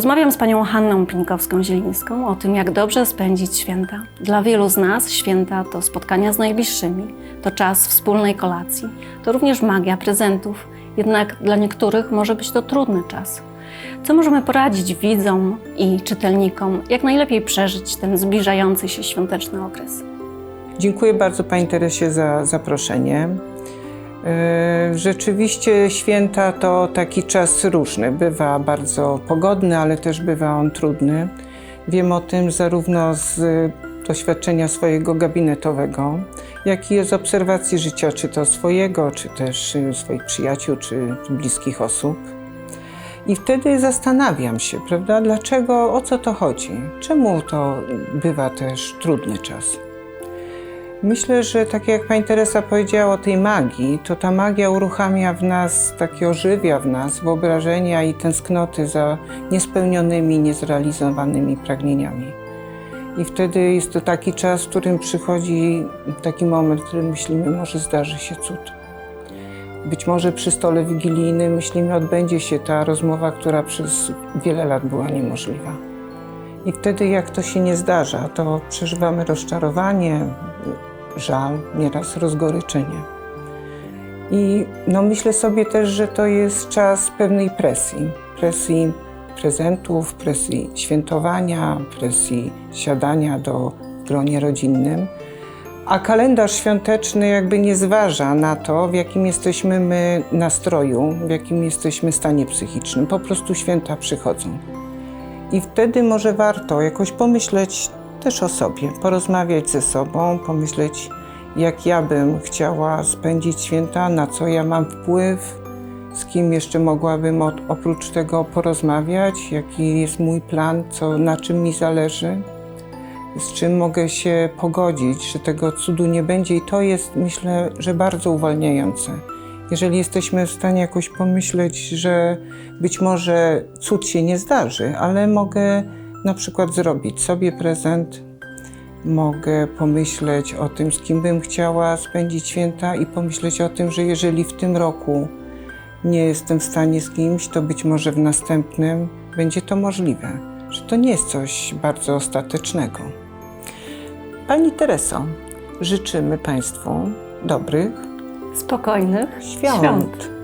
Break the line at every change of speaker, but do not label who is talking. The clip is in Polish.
Rozmawiam z panią Hanną Pińkowską-Zielińską o tym, jak dobrze spędzić święta. Dla wielu z nas święta to spotkania z najbliższymi, to czas wspólnej kolacji, to również magia prezentów. Jednak dla niektórych może być to trudny czas. Co możemy poradzić widzom i czytelnikom, jak najlepiej przeżyć ten zbliżający się świąteczny okres?
Dziękuję bardzo Pani Teresie za zaproszenie. E, Rzeczywiście święta to taki czas różny. Bywa bardzo pogodny, ale też bywa on trudny. Wiem o tym zarówno z doświadczenia swojego gabinetowego, jak i z obserwacji życia, czy to swojego, czy też y, swoich przyjaciół, czy bliskich osób. I wtedy zastanawiam się, prawda, dlaczego, o co to chodzi? Czemu to bywa też trudny czas? Myślę, że tak jak pani Teresa powiedziała o tej magii, to ta magia uruchamia w nas, takie ożywia w nas wyobrażenia i tęsknoty za niespełnionymi, niezrealizowanymi pragnieniami. I wtedy jest to taki czas, w którym przychodzi taki moment, w którym myślimy, może zdarzy się cud. Być może przy stole wigilijnym myślimy, odbędzie się ta rozmowa, która przez wiele lat była niemożliwa. I wtedy, jak to się nie zdarza, to przeżywamy rozczarowanie, żal, nieraz rozgoryczenie. I no, myślę sobie też, że to jest czas pewnej presji. Presji prezentów, presji świętowania, presji siadania do gronie rodzinnym. A kalendarz świąteczny jakby nie zważa na to, w jakim jesteśmy my nastroju, w jakim jesteśmy stanie psychicznym. Po prostu święta przychodzą. I wtedy może warto jakoś pomyśleć też o sobie, porozmawiać ze sobą, pomyśleć, jak ja bym chciała spędzić święta, na co ja mam wpływ, z kim jeszcze mogłabym od, oprócz tego porozmawiać, jaki jest mój plan, co, na czym mi zależy, z czym mogę się pogodzić, że tego cudu nie będzie. I to jest, myślę, że bardzo uwalniające. Jeżeli jesteśmy w stanie jakoś pomyśleć, że być może cud się nie zdarzy, ale mogę na przykład zrobić sobie prezent, mogę pomyśleć o tym, z kim bym chciała spędzić święta i pomyśleć o tym, że jeżeli w tym roku nie jestem w stanie z kimś, to być może w następnym będzie to możliwe, że to nie jest coś bardzo ostatecznego. Pani Tereso, życzymy Państwu dobrych
Spokojnych
świąt.
świąt.